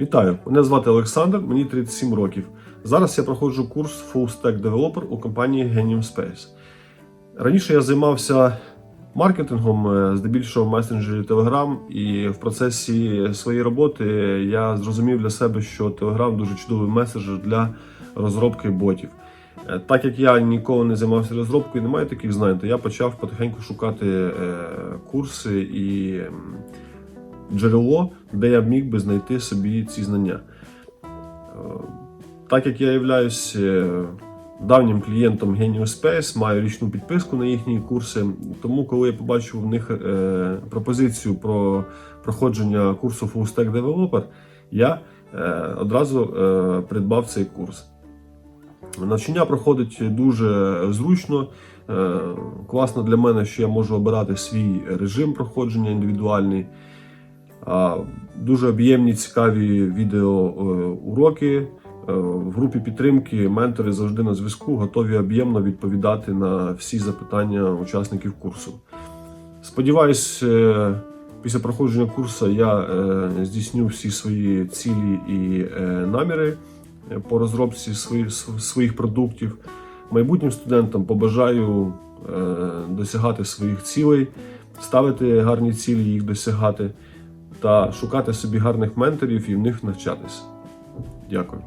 Вітаю! Мене звати Олександр, мені 37 років. Зараз я проходжу курс Full Stack Developer у компанії Genium Space. Раніше я займався маркетингом, е, здебільшого в месенджері Telegram, і в процесі своєї роботи я зрозумів для себе, що Telegram дуже чудовий месенджер для розробки ботів. Е, Так як я ніколи не займався розробкою, немає таких знань, то я почав потихеньку шукати е, курси і джерело, де я міг би знайти собі ці знання. Е, Так як я являюсь е, давнім клієнтом Genius Space, маю річну підписку на їхні курси, тому коли я побачив в них е, пропозицію про проходження курсу Full Stack Developer, я одразу придбав цей курс. Навчання проходить дуже зручно. Класно для мене, що я можу обирати свій режим проходження індивідуальний. Дуже об'ємні, цікаві відеоуроки. В групі підтримки ментори завжди на зв'язку, готові об'ємно відповідати на всі запитання учасників курсу. Сподіваюсь, е, після проходження курсу я е, здійсню всі свої цілі і е, наміри е, по розробці своїх продуктів. Майбутнім студентам побажаю е, досягати своїх цілей, ставити гарні цілі, їх досягати та шукати собі гарних менторів і в них навчатися. Дякую.